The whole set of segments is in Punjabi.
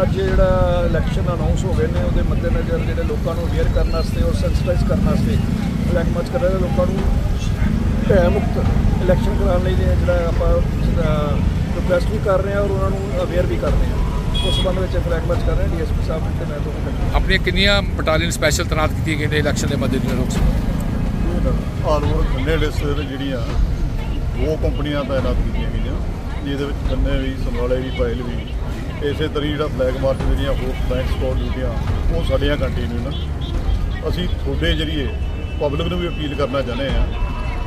ਅੱਜ ਜਿਹੜਾ ਇਲੈਕਸ਼ਨ ਅਨਾਉਂਸ ਹੋ ਗਏ ਨੇ ਉਹਦੇ ਮੱਦੇਨਜ਼ਰ ਜਿਹੜੇ ਲੋਕਾਂ ਨੂੰ ਅਵੇਅਰ ਕਰਨ ਵਾਸਤੇ ਔਰ ਸੈਂਸਿਟਾਈਜ਼ ਕਰਨ ਵਾਸਤੇ ਫਲੈਗ ਮਾਰਚ ਕਰ ਰਹੇ ਲੋਕਾਂ ਨੂੰ ਭੈ ਮੁਕਤ ਇਲੈਕਸ਼ਨ ਕਰਾਉਣ ਲਈ ਜਿਹੜਾ ਆਪਾਂ ਰਿਕੁਐਸਟ ਵੀ ਕਰ ਰਹੇ ਹਾਂ ਔਰ ਉਹਨਾਂ ਨੂੰ ਅਵੇਅਰ ਵੀ ਕਰ ਰਹੇ ਹਾਂ। ਉਸ ਸੰਬੰਧ ਵਿੱਚ ਫਲੈਗ ਮਾਰਚ ਕਰ ਰਹੇ ਹਾਂ ਡੀਐਸਪੀ ਸਾਹਿਬ ਤੇ ਮੈਂ ਇਕੱਠੇ ਆਪਣੀਆਂ ਕਿੰਨੀਆਂ ਬਟਾਲੀਅਨ ਸਪੈਸ਼ਲ ਤੈਨਾਤ ਕੀਤੀਆਂ ਗਈਆਂ ਨੇ ਇਲੈਕਸ਼ਨ ਦੇ ਮੱਦੇਨਜ਼ਰ ਲੋਕ ਆਲ ਓਵਰ ਡਿਸਟ੍ਰਿਕਟ ਜਿਹੜੀਆਂ ਦੋ ਕੰਪਨੀਆਂ ਤਾਇਨਾਤ ਕੀਤੀਆਂ ਗਈਆਂ ਜਿਹਦੇ ਵਿੱਚ ਖੰਨੇ ਵੀ ਸਮਰਾਲੇ ਵੀ ਪਾਇਲ ਵੀ। ਇਸੇ ਤਰੀ ਜਿਹੜਾ ਫਲੈਗ ਮਾਰਚ ਜਿਹੜੀਆਂ ਹੋਰ ਫਲੈਗ ਸਪੋਰਟ ਡਿਊਟੀਆਂ ਉਹ ਸਾਡੀਆਂ ਕੰਟੀਨਿਊ ਨੇ। ਅਸੀਂ ਤੁਹਾਡੇ ਜਰੀਏ ਪਬਲਿਕ ਨੂੰ ਵੀ ਅਪੀਲ ਕਰਨਾ ਚਾਹੁੰਦੇ ਆ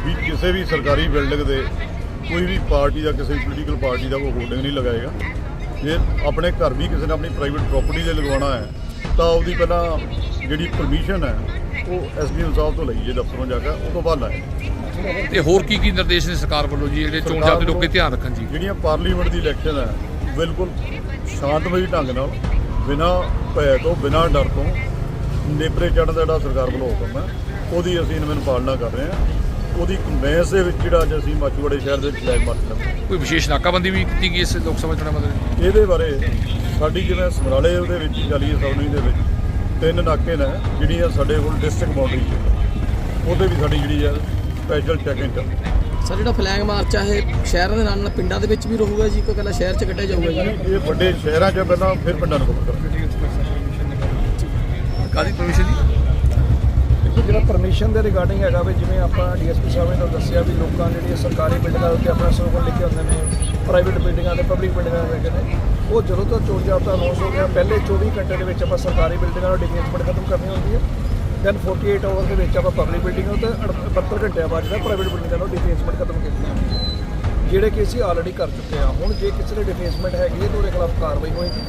ਵੀ ਕਿਸੇ ਵੀ ਸਰਕਾਰੀ ਬਿਲਡਿੰਗ ਦੇ ਕੋਈ ਵੀ ਪਾਰਟੀ ਦਾ ਕਿਸੇ ਪੋਲੀਟੀਕਲ ਪਾਰਟੀ ਦਾ ਕੋਈ ਹੋਲਡਿੰਗ ਨਹੀਂ ਲਗਾਏਗਾ। ਜੇ ਆਪਣੇ ਘਰ ਵੀ ਕਿਸੇ ਨੇ ਆਪਣੀ ਪ੍ਰਾਈਵੇਟ ਪ੍ਰਾਪਰਟੀ ਦੇ ਲਗਵਾਉਣਾ ਹੈ ਤਾਂ ਉਹਦੀ ਪਹਿਲਾਂ ਜਿਹੜੀ ਪਰਮਿਸ਼ਨ ਹੈ ਉਹ ਐਸਡੀਐਮ ਸਾਹਿਬ ਤੋਂ ਲਈਏ ਦਫ਼ਤਰੋਂ ਜਾ ਕੇ ਉਹ ਤੋਂ ਬਾਅਦ ਲਾਏ। ਤੇ ਹੋਰ ਕੀ ਕੀ ਨਿਰਦੇਸ਼ ਨੇ ਸਰਕਾਰ ਵੱਲੋਂ ਜੀ ਜਿਹੜੇ ਚੋਣ ਜਾਬਤੇ ਲੋਕ ਧਿਆਨ ਰੱਖਣ ਜੀ? ਜਿਹੜੀਆਂ ਪਾਰਲੀਮੈਂਟ ਦੀ ਇਲੈਕਸ਼ਨ ਹੈ ਬਿਲਕੁਲ ਸ਼ਾਂਤਮਈ ਢੰਗ ਨਾਲ ਬਿਨਾਂ ਭੈ ਤੋਂ ਬਿਨਾਂ ਡਰ ਤੋਂ ਨੇਪਰੇ ਚੜ੍ਹਨ ਦਾ ਜਿਹੜਾ ਸਰਕਾਰ ਵੱਲੋਂ ਹੁਕਮ ਹੈ ਉਹਦੀ ਅਸੀਂ ਇਨਵੈਨ ਪਾਲਣਾ ਕਰ ਰਹੇ ਹਾਂ। ਉਹਦੀ ਕੰਬੈਂਸ ਦੇ ਵਿੱਚ ਜਿਹੜਾ ਅੱਜ ਅਸੀਂ ਮਾਚੂਵਾੜੇ ਸ਼ਹਿਰ ਦੇ ਵਿੱਚ ਫਲੈਗ ਮਾਰਚ ਕਰ ਰਹੇ ਹਾਂ। ਕੋਈ ਵਿਸ਼ੇਸ਼ ਨਾਕਾਬੰਦੀ ਵੀ ਕੀਤੀ ਗਈ ਇਸ ਲੋਕ ਸਭਾ ਚੋਣਾਂ ਮੱਦੇਨਜ਼ਰ ਇਹਦੇ ਬਾਰੇ ਸਾਡੀ ਜਿਵੇਂ ਸਮਰਾਲੇ ਉਹਦੇ ਵਿੱਚ ਚਾਲੀਏ ਸੌਣੀ ਦੇ ਵਿੱਚ ਤਿੰਨ ਨਾਕੇ ਨੇ ਜਿਹੜੀਆਂ ਸਾਡੇ ਕੋਲ ਡਿਸਟ੍ਰਿਕਟ ਬਾਉਂਡਰੀ 'ਚ ਉਹਦੇ ਵੀ ਸਾਡੀ ਜਿਹੜੀ ਹੈ ਸਪੈਸ਼ਲ ਚੈਕਿੰਗ ਚੱਲ ਸਰ ਜਿਹੜਾ ਫਲੈਗ ਮਾਰਚ ਆ ਇਹ ਸ਼ਹਿਰਾਂ ਦੇ ਨਾਲ ਨਾਲ ਪਿੰਡਾਂ ਦੇ ਵਿੱਚ ਵੀ ਰਹੂਗਾ ਜੀ? ਕੋਈ ਕੱਲਾ ਸ਼ਹਿਰ 'ਚ ਕੱਢਿਆ ਜਾਊਗਾ ਜੀ? ਇਹ ਵੱਡੇ ਸ਼ਹਿਰਾਂ 'ਚ ਪਹਿਲਾਂ ਫਿਰ ਪਿੰਡਾਂ ਨੂੰ ਕਵਰ ਕਰਾਂਗੇ ਕਾਦੀ ਪਰਮਿਸ਼ਨ ਜੀ? ਦੇਖੋ ਜਿਹੜਾ ਪਰਮਿਸ਼ਨ ਦੇ ਰਿਗਾਰਡਿੰਗ ਹੈਗਾ ਵੀ ਜਿਵੇਂ ਆਪਾਂ ਡੀਐਸਪੀ ਸਾਹਿਬ ਨੇ ਤੁਹਾਨੂੰ ਦੱਸਿਆ ਵੀ ਲੋਕਾਂ ਜਿਹੜੀਆਂ ਸਰਕਾਰੀ ਬਿਲਡਿੰਗਾਂ ਉੱਤੇ ਆਪਣਾ ਸਲੋਗਨ ਲਿਖੇ ਹੁੰਦੇ ਨੇ ਪ੍ਰਾਈਵੇਟ ਬਿਲਡਿੰਗਾਂ ਤੇ ਪਬਲਿਕ ਬਿਲਡਿੰਗਾਂ ਦੇ ਹੈਗੇ ਨੇ। ਉਹ ਜਦੋਂ ਤੋਂ ਚੋਣ ਜਾਬਤਾ ਅਨਾਉਂਸ ਹੋ ਗਿਆ ਪਹਿਲੇ 24 ਘੰਟੇ ਦੇ ਵਿੱਚ ਆਪਾਂ ਸਰਕਾਰੀ ਬਿਲਡਿੰਗਾਂ ਨੂੰ ਡਿਗਨੇਸਮੈਂਟ ਖਤਮ ਕਰਨੀ ਹੁੰਦੀ ਹੈ ਦੈਨ 48 ਆਵਰ ਦੇ ਵਿੱਚ ਆਪਾਂ ਪਬਲਿਕ ਬਿਲਡਿੰਗ ਬਿਲਡਿੰਗਾਂ ਤੇ 72 ਘੰਟਿਆਂ ਬਾਅਦ ਜਿਹੜਾ ਪ੍ਰਾਈਵੇਟ ਬਿਲਡਿੰਗਾਂ ਨੂੰ ਡਿਫੇਸਮੈਂਟ ਖਤਮ ਕਰਨੀ ਹੁੰਦੀ ਜਿਹੜੇ ਕਿ ਅਸੀਂ ਆਲਰੇਡੀ ਕਰ ਚੁੱਕੇ ਹਾਂ। ਹੁਣ ਜੇ ਕਿਸੇ ਦੇ ਡਿਫੇਸਮੈਂਟ ਹੈਗੀ ਹੈ ਤਾਂ ਉਹਦੇ ਖਿਲਾਫ ਕਾਰਵਾਈ ਹੋਏਗੀ।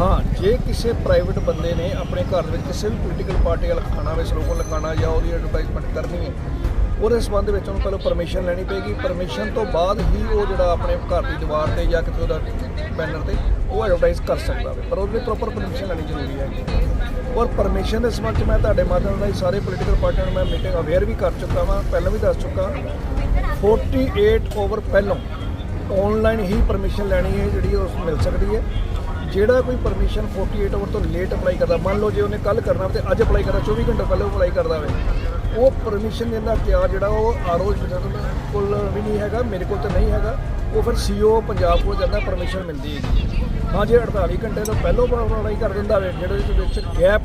ਹਾਂ, ਜੇ ਕਿਸੇ ਪ੍ਰਾਈਵੇਟ ਬੰਦੇ ਨੇ ਆਪਣੇ ਘਰ ਦੇ ਵਿੱਚ ਕਿਸੇ ਵੀ ਪੋਲੀਟੀਕਲ ਪਾਰਟੀ ਵਾਲਾ ਖਾਣਾ ਵਿੱਚ ਸਲੋਗਨ ਲਗਾਉਣਾ ਜਾਂ ਉਹਦੀ ਐਡਵਰਟਾਈਜ਼ਮੈਂਟ ਕਰਨੀ ਹੈ ਉਹਦੇ ਸੰਬੰਧ ਵਿੱਚ ਉਹਨੂੰ ਪਹਿਲਾਂ ਪਰਮਿਸ਼ਨ ਲੈਣੀ ਪਏਗੀ। ਪਰਮਿਸ਼ਨ ਤੋਂ ਬਾਅਦ ਹੀ ਉਹ ਜਿਹੜਾ ਆਪਣੇ ਘਰ ਦੀ ਦੀਵਾਰ ਤੇ ਜਾਂ ਕਿਤੇ ਉਹਦਾ ਬੈਨਰ ਤੇ ਉਹ ਐਡਵਰਟਾਈਜ਼ ਕਰ ਸਕਦਾ ਹੈ ਪਰ ਉਹਦੇ ਪ੍ਰੋਪਰ ਪਰਮਿਸ਼ਨ ਲੈਣੀ ਜ਼ਰੂਰੀ ਹੈ। ਔਰ ਪਰਮਿਸ਼ਨ ਦੇ ਸੰਬੰਧ 'ਚ ਮੈਂ ਤੁਹਾਡੇ ਮਾਧਿਅਮ ਰਾਹੀਂ ਸਾਰੇ ਪੋਲੀਟੀਕਲ ਪਾਰਟੀਆਂ ਨੂੰ ਮੈਂ ਮੀਟਿੰਗ ਅਵੇਅਰ ਵੀ ਕਰ ਚੁੱਕਾ ਵਾਂ, ਪਹਿਲਾਂ ਵੀ ਦੱਸ ਚੁੱਕਾ। 48 ਓਵਰ ਪਹਿਲਾਂ ਆਨਲਾਈਨ ਹੀ ਪਰਮਿਸ਼ਨ ਲੈਣੀ ਹੈ, ਜਿਹੜੀ ਉਹ ਮਿਲ ਸਕਦੀ ਹੈ। ਜਿਹੜਾ ਕੋਈ ਪਰਮਿਸ਼ਨ 48 ਓਵਰ ਤੋਂ ਲੇਟ ਅਪਲਾਈ ਕਰਦਾ, ਮੰਨ ਲਓ ਜੇ ਉਹਨੇ ਕੱਲ ਕਰਨਾ ਤੇ ਅੱਜ ਅਪਲਾਈ ਕਰਦਾ 24 ਘੰਟੇ ਪਹਿਲਾਂ ਅਪਲਾਈ ਕਰਦਾ ਹੋਵੇ ਉਹ ਪਰਮਿਸ਼ਨ ਦੇਣ ਦਾ ਅਖਤਿਆਰ ਜਿਹੜਾ ਉਹ ਆਰਓ ਕੋਲ ਵੀ ਨਹੀਂ ਹੈਗਾ ਮੇਰੇ ਕੋਲ ਤਾਂ ਨਹੀਂ ਹੈਗਾ। ਉਹ ਫਿਰ ਸੀਓ ਪੰਜਾਬ ਕੋਲ ਜਾਂਦਾ ਪਰਮਿਸ਼ਨ ਮਿਲਦੀ ਹੈ ਹਾਂ ਜੇ 48 ਘੰਟੇ ਤੋਂ ਪਹਿਲਾਂ ਅਪਲਾਈ ਕਰ ਦਿੰਦਾ ਹੋਵੇ ਜਿਹੜੇ ਦੇ ਵਿੱਚ ਗੈਪ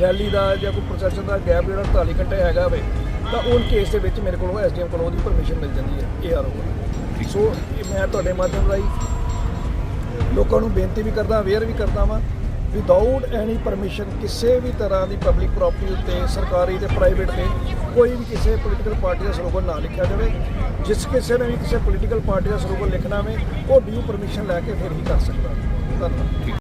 ਰੈਲੀ ਦਾ ਜਾਂ ਕੋਈ ਪ੍ਰੋਸੈਸ਼ਨ ਦਾ ਗੈਪ ਜਿਹੜਾ 48 ਘੰਟੇ ਹੈਗਾ ਹੋਵੇ ਤਾਂ ਉਹ ਕੇਸ ਦੇ ਵਿੱਚ ਮੇਰੇ ਕੋਲੋਂ ਐਸਡੀਐਮ ਕੋਲੋਂ ਉਹਦੀ ਪਰਮਿਸ਼ਨ ਮਿਲ ਜਾਂਦੀ ਹੈ ਏਆਰਓ ਕੋਲ ਸੋ ਮੈਂ ਤੁਹਾਡੇ ਮਾਧਿਅਮ ਰਾਹੀਂ ਲੋਕਾਂ ਨੂੰ ਬੇਨਤੀ ਵੀ ਕਰਦਾ ਅਵੇਅਰ ਵੀ ਕਰਦਾ ਵਾਂ ਵਿਦਆਊਟ ਐਨੀ ਪਰਮਿਸ਼ਨ ਕਿਸੇ ਵੀ ਤਰ੍ਹਾਂ ਦੀ ਪਬਲਿਕ ਪ੍ਰਾਪਰਟੀ ਉੱਤੇ ਸਰਕਾਰੀ ਤੇ ਪ੍ਰਾਈਵੇਟ ਤੇ ਕੋਈ ਵੀ ਕਿਸੇ ਪੋਲੀਟੀਕਲ ਪਾਰਟੀ ਦਾ ਸਲੋਗਨ ਨਾ ਲਿਖਿਆ ਜਾਵੇ। ਜਿਸ ਕਿਸੇ ਨੇ ਵੀ ਕਿਸੇ ਪੋਲੀਟੀਕਲ ਪਾਰਟੀ ਦਾ ਸਲੋਗਨ ਲਿਖਣਾ ਹੋਵੇ, ਉਹ ਡਿਊ ਪਰਮਿਸ਼ਨ ਲੈ ਕੇ ਫਿਰ ਹੀ ਕਰ ਸਕਦਾ। ਧੰਨਵਾਦ।